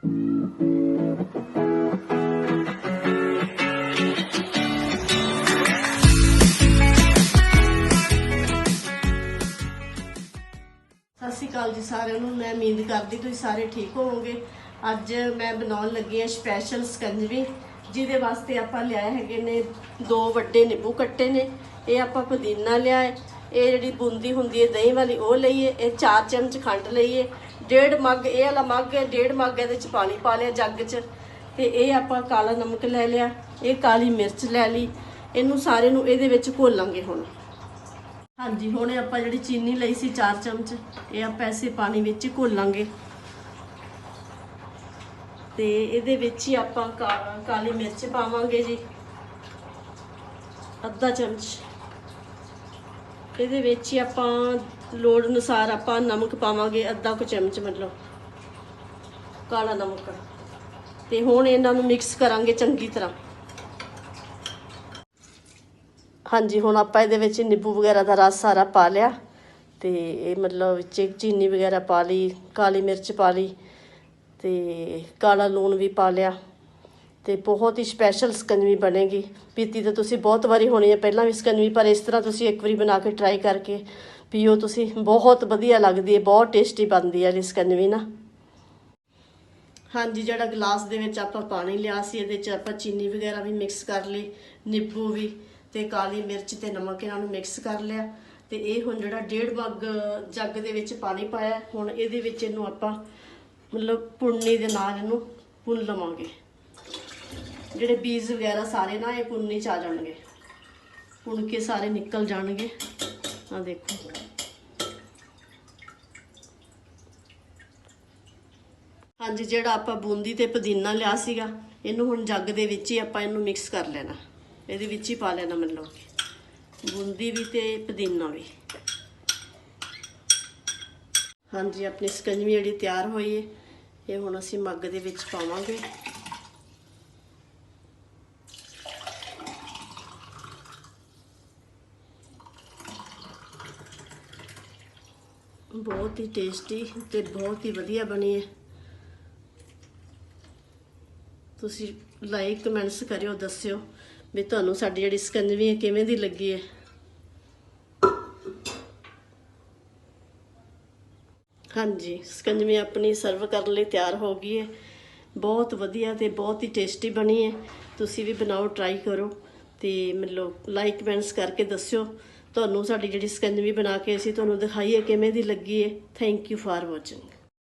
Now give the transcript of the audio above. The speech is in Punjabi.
ਸਤਿ ਸ਼੍ਰੀ ਅਕਾਲ ਜੀ ਸਾਰਿਆਂ ਨੂੰ। ਮੈਂ ਉਮੀਦ ਕਰਦੀ ਤੁਸੀਂ ਸਾਰੇ ਠੀਕ ਹੋਵੋਗੇ। ਅੱਜ ਮੈਂ ਬਣਾਉਣ ਲੱਗੀ ਹਾਂ ਸਪੈਸ਼ਲ ਸਕੰਜਵੀ, ਜਿਹਦੇ ਵਾਸਤੇ ਆਪਾਂ ਲਿਆਏ ਹੈਗੇ ਨੇ ਦੋ ਵੱਡੇ ਨਿੰਬੂ ਕੱਟੇ ਨੇ। ਇਹ ਆਪਾਂ ਪੁਦੀਨਾ ਲਿਆ ਹੈ ਇਹ ਜਿਹੜੀ ਬੂੰਦੀ ਹੁੰਦੀ ਹੈ, ਦਹੀਂ ਵਾਲੀ, ਉਹ ਲਈਏ, ਇਹ 4 ਚਮਚ ਖੰਡ ਲਈਏ, ਡੇਢ ਮੱਗ, ਇਹ ਵਾਲਾ ਮੱਗ ਹੈ, ਡੇਢ ਮੱਗ ਇਹਦੇ ਚ ਪਾਣੀ ਪਾ ਲਿਆ ਜੱਗ 'ਚ, ਤੇ ਇਹ ਆਪਾਂ ਕਾਲਾ ਨਮਕ ਲੈ ਲਿਆ, ਇਹ ਕਾਲੀ ਮਿਰਚ ਲੈ ਲਈ, ਇਹਨੂੰ ਸਾਰੇ ਨੂੰ ਇਹਦੇ ਵਿੱਚ ਘੋਲਾਂਗੇ ਹੁਣ। ਹਾਂਜੀ, ਹੁਣ ਆਪਾਂ ਜਿਹੜੀ ਚੀਨੀ ਲਈ ਸੀ 4 ਚਮਚ, ਇਹ ਆਪਾਂ ਐਸੇ ਪਾਣੀ ਵਿੱਚ ਘੋਲਾਂਗੇ। ਤੇ ਇਹਦੇ ਵਿੱਚ ਹੀ ਆਪਾਂ ਕਾ- ਕਾਲੀ ਮਿਰਚ ਪਾਵਾਂਗੇ ਜੀ, ਅੱਧਾ ਚਮਚ। ਇਹਦੇ ਵਿੱਚ ਹੀ ਆਪਾਂ ਲੋੜ ਅਨੁਸਾਰ ਆਪਾਂ ਨਮਕ ਪਾਵਾਂਗੇ, ਅੱਧਾ ਕੁ ਚਮਚ ਮਤਲਬ। ਕਾਲਾ ਨਮਕ। ਤੇ ਹੁਣ ਇਹਨਾਂ ਨੂੰ ਮਿਕਸ ਕਰਾਂਗੇ ਚੰਗੀ ਤਰ੍ਹਾਂ। ਹਾਂਜੀ, ਹੁਣ ਆਪਾਂ ਇਹਦੇ ਵਿੱਚ ਨਿੰਬੂ ਵਗੈਰਾ ਦਾ ਰਸ ਸਾਰਾ ਪਾ ਲਿਆ। ਤੇ ਇਹ ਮਤਲਬ ਵਿੱਚ ਚੀਨੀ ਵਗੈਰਾ ਪਾ ਲਈ, ਕਾਲੀ ਮਿਰਚ ਪਾ ਲਈ। ਤੇ ਕਾਲਾ ਲੂਣ ਵੀ ਪਾ ਲਿਆ। ਤੇ ਬਹੁਤ ਹੀ ਸਪੈਸ਼ਲ ਸਕੰਜਵੀ ਬਣੇਗੀ। ਪੀਤੀ ਤਾਂ ਤੁਸੀਂ ਬਹੁਤ ਵਾਰੀ ਹੋਣੀ ਹੈ, ਪਹਿਲਾਂ ਵੀ ਸਕੰਜਵੀ ਪਰ ਇਸ ਤਰ੍ਹਾਂ ਤੁਸੀਂ ਇੱਕ ਵਾਰੀ ਬਣਾ ਕੇ ਟਰਾਈ ਕਰਕੇ ਪੀਓ, ਤੁਸੀਂ ਬਹੁਤ ਵਧੀਆ ਲੱਗਦੀ ਹੈ, ਬਹੁਤ ਟੇਸਟੀ ਬਣਦੀ ਹੈ ਇਹ ਸਕੰਜਵੀ ਨਾ। ਹਾਂਜੀ, ਜਿਹੜਾ ਗਲਾਸ ਦੇ ਵਿੱਚ ਆਪਾਂ ਪਾਣੀ ਲਿਆ ਸੀ, ਇਹਦੇ 'ਚ ਆਪਾਂ ਚੀਨੀ ਵਗੈਰਾ ਵੀ ਮਿਕਸ ਕਰ ਲਈ, ਨਿੰਬੂ ਵੀ ਤੇ ਕਾਲੀ ਮਿਰਚ ਤੇ ਨਮਕ ਇਹਨਾਂ ਨੂੰ ਮਿਕਸ ਕਰ ਲਿਆ। ਤੇ ਇਹ ਹੁਣ ਜਿਹੜਾ ਡੇਢ ਮੱਗ ਜੱਗ ਦੇ ਵਿੱਚ ਪਾਣੀ ਪਾਇਆ, ਹੁਣ ਇਹਦੇ ਵਿੱਚ ਇਹਨੂੰ ਆਪਾਂ ਮਤਲਬ ਪੁੰਨੀ ਦੇ ਨਾਲ ਇਹਨੂੰ ਪੁੰਨ ਲਵਾਂਗੇ। ਜਿਹੜੇ ਬੀਜ ਵਗੈਰਾ ਸਾਰੇ ਨਾ ਇਹ ਪੁੰਨੀ ਚ ਆ ਜਾਣਗੇ। ਪੁੰਨ ਕੇ ਸਾਰੇ ਨਿਕਲ ਜਾਣਗੇ। ਆ ਦੇਖੋ। ਹਾਂਜੀ, ਜਿਹੜਾ ਆਪਾਂ ਬੂੰਦੀ ਤੇ ਪੁਦੀਨਾ ਲਿਆ ਸੀਗਾ, ਇਹਨੂੰ ਹੁਣ ਜੱਗ ਦੇ ਵਿੱਚ ਹੀ ਆਪਾਂ ਇਹਨੂੰ ਮਿਕਸ ਕਰ ਲੈਣਾ। ਇਹਦੇ ਵਿੱਚ ਹੀ ਪਾ ਲੈਣਾ ਮਤਲਬ ਕਿ। ਬੂੰਦੀ ਵੀ ਤੇ ਪੁਦੀਨਾ ਵੀ। ਹਾਂਜੀ, ਆਪਣੀ ਸਕੰਜਵੀ ਜਿਹੜੀ ਤਿਆਰ ਹੋਈ ਹੈ ਇਹ ਹੁਣ ਅਸੀਂ ਮੱਗ ਦੇ ਵਿੱਚ ਪਾਵਾਂਗੇ। ਬਹੁਤ ਹੀ ਟੇਸਟੀ ਤੇ ਬਹੁਤ ਹੀ ਵਧੀਆ ਬਣੀ ਹੈ। ਤੁਸੀਂ ਲਾਈਕ ਕਮੈਂਟਸ ਕਰਿਓ, ਦੱਸਿਓ ਵੀ ਤੁਹਾਨੂੰ ਸਾਡੀ ਜਿਹੜੀ ਸਕੰਜਵੀ ਹੈ ਕਿਵੇਂ ਦੀ ਲੱਗੀ ਹੈ। ਹਾਂਜੀ ਸਕੰਜਵੀ ਆਪਣੀ ਸਰਵ ਕਰਨ ਲਈ ਤਿਆਰ ਹੋ ਗਈ ਹੈ। ਬਹੁਤ ਵਧੀਆ ਤੇ ਬਹੁਤ ਹੀ ਟੇਸਟੀ ਬਣੀ ਹੈ। ਤੁਸੀਂ ਵੀ ਬਣਾਓ ਟਰਾਈ ਕਰੋ ਤੇ ਮਤਲਬ ਲਾਈਕ ਕਮੈਂਟਸ ਕਰਕੇ ਦੱਸਿਓ। ਤੁਹਾਨੂੰ ਸਾਡੀ ਜਿਹੜੀ ਸਕੰਜਵੀ ਬਣਾ ਕੇ ਅਸੀਂ ਤੁਹਾਨੂੰ ਦਿਖਾਈ ਹੈ ਕਿਵੇਂ ਦੀ ਲੱਗੀ ਹੈ ਥੈਂਕ ਯੂ ਫਾਰ ਵਾਚਿੰਗ